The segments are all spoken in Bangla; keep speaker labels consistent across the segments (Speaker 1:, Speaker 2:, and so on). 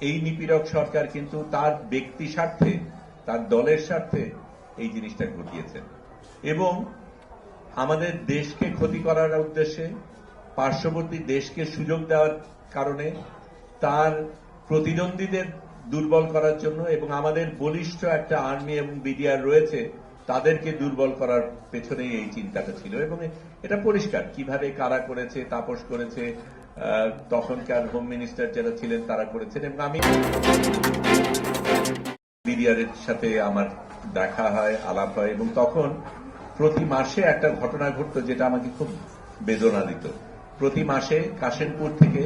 Speaker 1: এই নিপীড়ক সরকার কিন্তু তার ব্যক্তি স্বার্থে, তার দলের স্বার্থে এই জিনিসটা ঘটিয়েছে। এবং আমাদের দেশকে ক্ষতি করার উদ্দেশ্যে, পার্শ্ববর্তী দেশকে সুযোগ দেওয়ার কারণে তার প্রতিদ্বন্দ্বীদের দুর্বল করার জন্য এবং আমাদের বলিষ্ঠ একটা আর্মি এবং বিডিআর রয়েছে, তাদেরকে দুর্বল করার পেছনেই এই চিন্তাটা ছিল। এবং এটা পরিষ্কার, কীভাবে কারা করেছে, তাপস করেছে তখনকার হোম মিনিস্টার যারা ছিলেন, তারা করেছেন। এবং আমি বিডিআরের সাথে আমার দেখা হয়, আলাপ হয়, এবং তখন প্রতি মাসে একটা ঘটনা ঘটতো যেটা আমাকে খুব বেদনা দিত প্রতি মাসে কাশেমপুর থেকে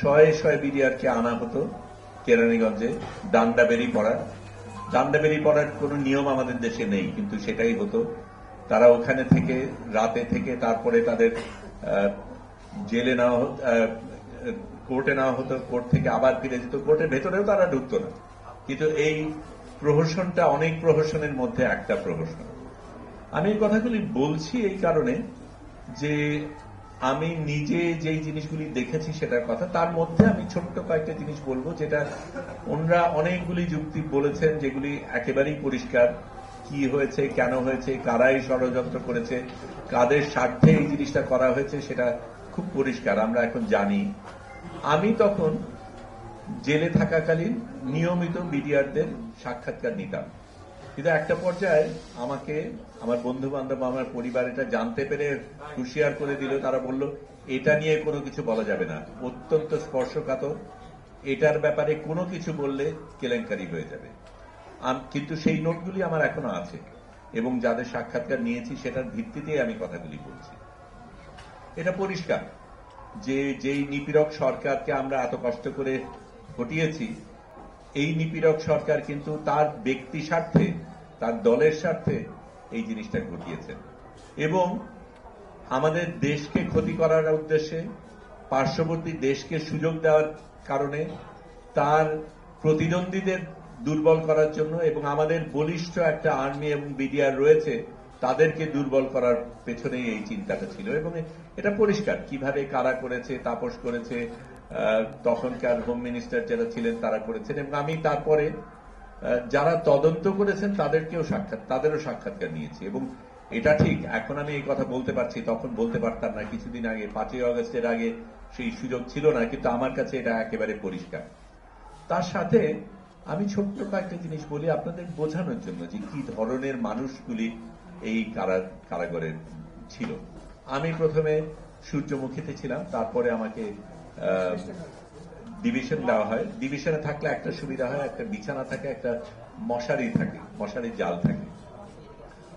Speaker 1: শয়ে শয়ে বিডিআরকে আনা হতো কেরানীগঞ্জে ডান্ডাবেরি পড়ার। ডান্ডাবেরি পড়ার কোনো নিয়ম আমাদের দেশে নেই, কিন্তু সেটাই হতো। তারা ওখানে থেকে, রাতে থেকে তারপরে তাদের জেলে নেওয়া হতো কোর্টে নেওয়া হতো, কোর্ট থেকে আবার ফিরে যেত। কোর্টের ভেতরেও তারা ঢুকতো না। কিন্তু এই প্রহসনটা অনেক প্রহসনের মধ্যে একটা প্রহসন। আমি এই কথাগুলি বলছি এই কারণে যে আমি নিজে যেই জিনিসগুলি দেখেছি সেটার কথা, তার মধ্যে আমি ছোট্ট কয়েকটা জিনিস বলব, যেটা ওনরা অনেকগুলি যুক্তি বলেছেন যেগুলি একেবারেই পরিষ্কার। কি হয়েছে, কেন হয়েছে, কারাই ষড়যন্ত্র করেছে, কাদের স্বার্থে এই জিনিসটা করা হয়েছে সেটা খুব পরিষ্কার, আমরা এখন জানি। আমি তখন জেলে থাকাকালীন নিয়মিত বিডিআরদের সাক্ষাৎকার নিতাম। কিন্তু একটা পর্যায়ে আমাকে আমার বন্ধু বান্ধব আমার পরিবার এটা জানতে পেরে হুঁশিয়ার করে দিল। তারা বলল, এটা নিয়ে কোনো কিছু বলা যাবে না। অত্যন্ত স্পর্শকাতর। এটার ব্যাপারে কোনো কিছু বললে কেলেঙ্কারি হয়ে যাবে। কিন্তু সেই নোটগুলি আমার এখনও আছে এবং যাদের সাক্ষাৎকার নিয়েছি, সেটার ভিত্তিতেই আমি কথাগুলি বলছি। এটা পরিষ্কার। যে, যেই নিপীড়ক সরকারকে আমরা এত কষ্ট করে হটিয়েছি এই নিপীড়ক সরকার কিন্তু তার ব্যক্তি স্বার্থে, তার দলের স্বার্থে এই জিনিসটা ঘটিয়েছে এবং আমাদের দেশকে ক্ষতি করার উদ্দেশ্যে, পার্শ্ববর্তী দেশকে সুযোগ দেওয়ার কারণে, তার প্রতিদ্বন্দ্বীদের দুর্বল করার জন্য এবং আমাদের বলিষ্ঠ একটা আর্মি এবং বিডিআর রয়েছে তাদেরকে দুর্বল করার পেছনেই এই চিন্তাটা ছিল এবং এটা পরিষ্কার। কীভাবে কারা করেছে, তাপস করেছে তখনকার হোম মিনিস্টার যারা ছিলেন তারা করেছেন এবং আমি তারপরে যারা তদন্ত করেছেন তাদেরকেও সাক্ষাৎ, তাদেরও সাক্ষাৎকার নিয়েছি এবং এটা ঠিক, এখন আমি এই কথা বলতে পারছি, তখন বলতে পারতাম না, কিছুদিন আগে, পাঁচই আগস্টের আগে সেই সুযোগ ছিল না, কিন্তু আমার কাছে এটা একেবারে পরিষ্কার। তার সাথে আমি ছোট্ট কয়েকটা জিনিস বলি আপনাদের বোঝানোর জন্য যে কি ধরনের মানুষগুলি এই কারা- কারাগারে ছিল। আমি প্রথমে সূর্যমুখীতে ছিলাম তারপরে আমাকে ডিভিশন দেওয়া হয়। ডিভিশনে থাকলে একটা সুবিধা হয় একটা বিছানা থাকে একটা মশারি থাকে মশারির জাল থাকে।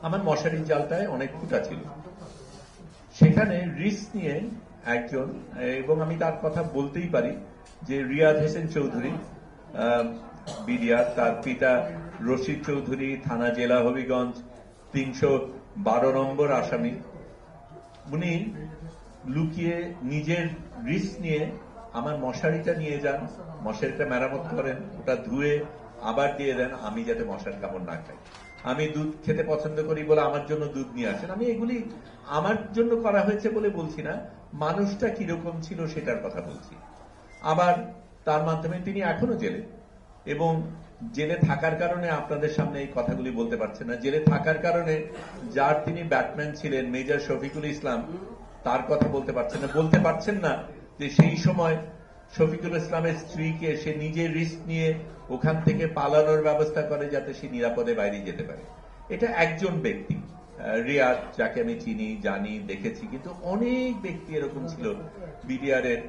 Speaker 1: আমার মশারির জালটায় অনেক ফুটা ছিল। সেখানে রিস্ক নিয়ে একজন এবং আমি তার কথা বলতেই পারি যে রিয়াজ হোসেন চৌধুরী বিডিআর তার পিতা রশিদ চৌধুরী থানা জেলা হবিগঞ্জ তিনশো বারো নম্বর আসামি। উনি লুকিয়ে নিজের রিস্ক নিয়ে আমার মশারিটা নিয়ে যান, মশারিটা মেরামত করেন, ওটা ধুয়ে আবার দিয়ে দেন, আমি যাতে মশার কামড় না খাই। আমি দুধ খেতে পছন্দ করি বলে আমার জন্য দুধ নিয়ে আসেন। আমি এগুলি আমার জন্য করা হয়েছে বলে বলছি না, মানুষটা কীরকম ছিল সেটার কথা বলছি। আবার তার মাধ্যমে তিনি এখনও জেলে এবং জেলে থাকার কারণে আপনাদের সামনে এই কথাগুলি বলতে পারছেন না। জেলে থাকার কারণে যার তিনি ব্যাটম্যান ছিলেন, মেজর শফিকুল ইসলাম, তার কথা বলতে পারছেন না। বলতে পারছেন না যে সেই সময় শফিকুল ইসলামের স্ত্রীকে সে নিজে রিস্ক নিয়ে ওখান থেকে পালানোর ব্যবস্থা করে যাতে সে নিরাপদে বাইরে যেতে পারে। এটা একজন ব্যক্তি রিয়াদ, যাকে আমি চিনি, জানি, দেখেছি, কিন্তু অনেক ব্যক্তি এরকম ছিল বিডিআর এর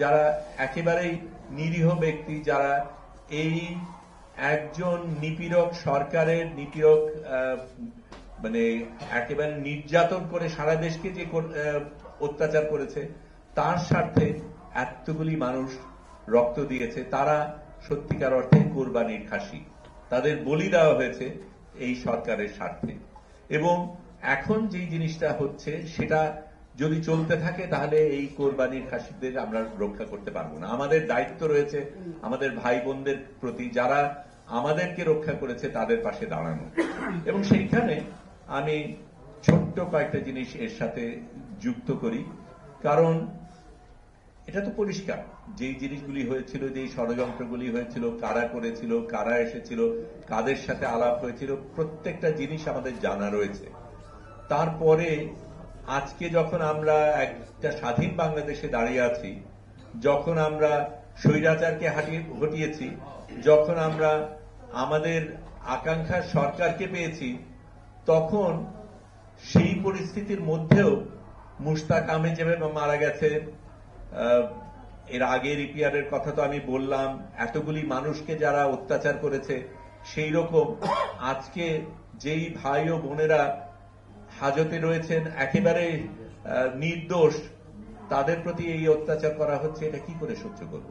Speaker 1: যারা একেবারেই নিরীহ ব্যক্তি, যারা এই একজন নিপীড়ক সরকারের নিপীড়ক মানে একেবারে নির্যাতন করে সারা দেশকে যে অত্যাচার করেছে, তার স্বার্থে এতগুলি মানুষ রক্ত দিয়েছে, তারা সত্যিকার অর্থে কোরবানির খাসি। তাদের বলি দেওয়া হয়েছে এই সরকারের স্বার্থে। এবং এখন যেই জিনিসটা হচ্ছে, সেটা যদি চলতে থাকে, তাহলে এই কোরবানির খাসিদের আমরা রক্ষা করতে পারব না। আমাদের দায়িত্ব রয়েছে, আমাদের ভাই বোনদের প্রতি যারা আমাদেরকে রক্ষা করেছে তাদের পাশে দাঁড়ানো। এবং সেইখানে আমি ছোট্ট কয়েকটা জিনিস এর সাথে যুক্ত করি। কারণ এটা তো পরিষ্কার। যেই জিনিসগুলি হয়েছিল, যেই ষড়যন্ত্রগুলি হয়েছিল, কারা করেছিল, কারা এসেছিল, কাদের সাথে আলাপ হয়েছিল, প্রত্যেকটা জিনিস আমাদের জানা রয়েছে। তারপরে আজকে যখন আমরা একটা স্বাধীন বাংলাদেশে দাঁড়িয়ে আছি, যখন আমরা স্বৈরাচারকে হাটিয়ে ঘটিয়েছি যখন আমরা আমাদের আকাঙ্ক্ষার সরকারকে পেয়েছি, তখন সেই পরিস্থিতির মধ্যেও মুশতাক আহমেদ যেভাবে মারা গেছে এর আগের ইপিআরের কথা তো আমি বললাম, এতগুলি মানুষকে যারা অত্যাচার করেছে, সেই রকম আজকে যেই ভাই ও বোনেরা হাজতে রয়েছেন, একেবারে নির্দোষ, তাদের প্রতি এই অত্যাচার করা হচ্ছে, এটা কি করে সহ্য করব?